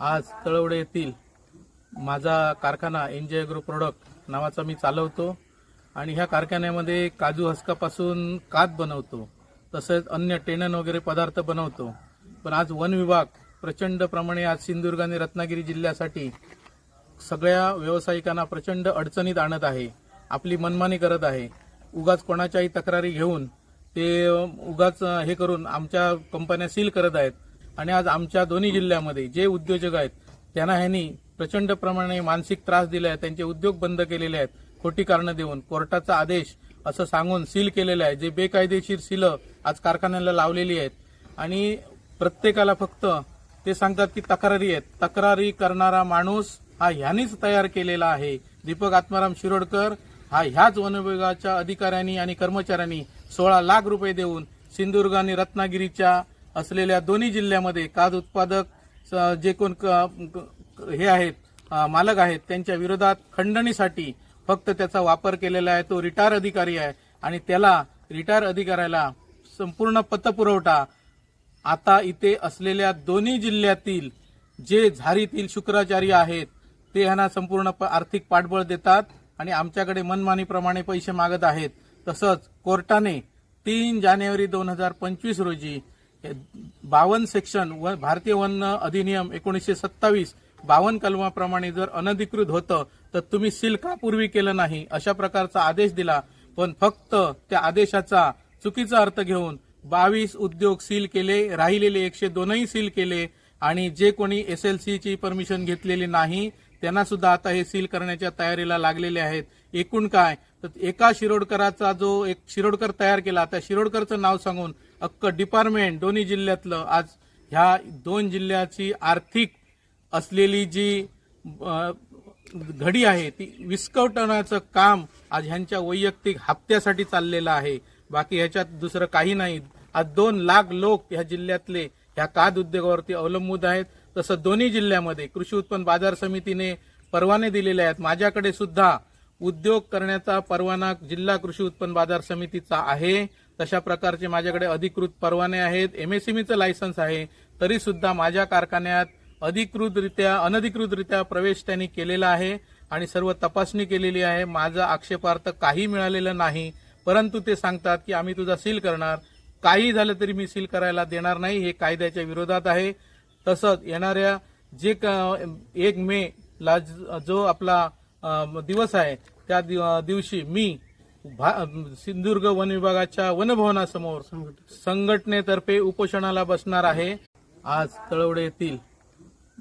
आज तळवडे येथील माझा कारखाना एनजे ग्रो प्रोडक्ट नावाचा मी चालवतो आणि ह्या कारखान्यामध्ये काजू हसकापासून कात बनवतो तसेच अन्य टेनन वगैरे पदार्थ बनवतो. पण आज वन विभाग प्रचंड प्रमाणे आज सिंधुदुर्ग आणि रत्नागिरी जिल्ह्यासाठी सगळ्या व्यावसायिकांना प्रचंड अडचणीत आणत आहे आपली मनमानी करत आहे. उगाच कोणाच्याही तक्रारी घेऊन ते उगाच हे करून आमच्या कंपन्या सील करत आहेत. आणि आज आमच्या दोन्ही जिल्ह्यामध्ये जे उद्योजक आहेत त्यांना ह्यांनी प्रचंड प्रमाणे मानसिक त्रास दिला आहे त्यांचे उद्योग बंद केलेले आहेत खोटी कारणं देऊन कोर्टाचा आदेश असं सांगून सील केलेलं आहे जे बेकायदेशीर सीलं आज कारखान्याला लावलेली आहेत. आणि प्रत्येकाला फक्त ते सांगतात की तक्रारी आहेत. तक्रारी करणारा माणूस हा ह्यानीच तयार केलेला आहे. दीपक आत्माराम शिरोडकर हा ह्याच वनविभागाच्या अधिकाऱ्यांनी आणि कर्मचाऱ्यांनी सोळा लाख रुपये देऊन सिंधुदुर्ग आणि रत्नागिरीच्या असलेल्या दोन्ही जिल्ह्यामध्ये काज उत्पादक स- जे कोण क- हे आहेत मालक आहेत त्यांच्या विरोधात खंडणीसाठी फक्त त्याचा वापर केलेला आहे तो रिटायर अधिकारी आहे. आणि त्याला रिटायर अधिकाऱ्याला संपूर्ण पतपुरवठा आता इथे असलेल्या दोन्ही जिल्ह्यातील जे झारीतील शुक्राचार्य आहेत ते ह्यांना संपूर्ण प- आर्थिक पाठबळ देतात आणि आमच्याकडे मनमानीप्रमाणे पैसे मागत आहेत. तसंच कोर्टाने तीन जानेवारी दोन हजार पंचवीस रोजी बावन्न सेक्शन व भारतीय वन अधिनियम एकोणीसशे सत्तावीस बावन्न कलमाप्रमाणे जर अनधिकृत होतं तर तुम्ही सील का पूर्वी केलं नाही अशा प्रकारचा आदेश दिला. पण फक्त त्या आदेशाचा चुकीचा अर्थ घेऊन बावीस उद्योग सील केले राहिलेले एकशे दोनही सील केले आणि जे कोणी एस एल सीची परमिशन घेतलेली नाही त्यांना सुद्धा आता हे सील करण्याच्या तयारीला लागलेले आहेत. एकूण काय? तर एका शिरोडकराचा जो एक शिरोडकर तयार केला त्या शिरोडकरचं नाव सांगून अक्क डिपार्टमेंट दोन्ही जिल्ह्यातलं आज ह्या दोन जिल्ह्याची आर्थिक असलेली जी घडी आहे ती विस्कवटण्याचं काम आज ह्यांच्या वैयक्तिक हप्त्यासाठी चाललेलं आहे. बाकी ह्याच्यात दुसरं काही नाही. आज दोन लाख लोक ह्या जिल्ह्यातले ह्या काद उद्योगावरती अवलंबून आहेत. तसं दोन्ही जिल्ह्यामध्ये कृषी उत्पन्न बाजार समितीने परवाने दिलेले आहेत. माझ्याकडे सुद्धा उद्योग करण्याचा परवाना जिल्हा कृषी उत्पन्न बाजार समितीचा आहे. तशा प्रकारचे माझ्याकडे अधिकृत परवाने आहेत. एमएसएमईचं लायसन्स आहे. तरी सुद्धा माझ्या कारखान्यात अधिकृतरित्या अनधिकृतरित्या प्रवेश त्यांनी केलेला आहे आणि सर्व तपासणी केलेली आहे. माझा आक्षेपार्थ काही मिळालेलं नाही. परंतु ते सांगतात की आम्ही तुझा सील करणार. काही झालं तरी मी सील करायला देणार नाही. हे कायद्याच्या विरोधात आहे. तसंच येणाऱ्या जे एक मे ला जो आपला दिवस आहे. त्या दिव- दिवशी मी सिंधुदुर्ग वन विभागाच्या वनभवनासमोर संघटनेतर्फे उपोषणाला बसणार आहे. आज तळवडे येथील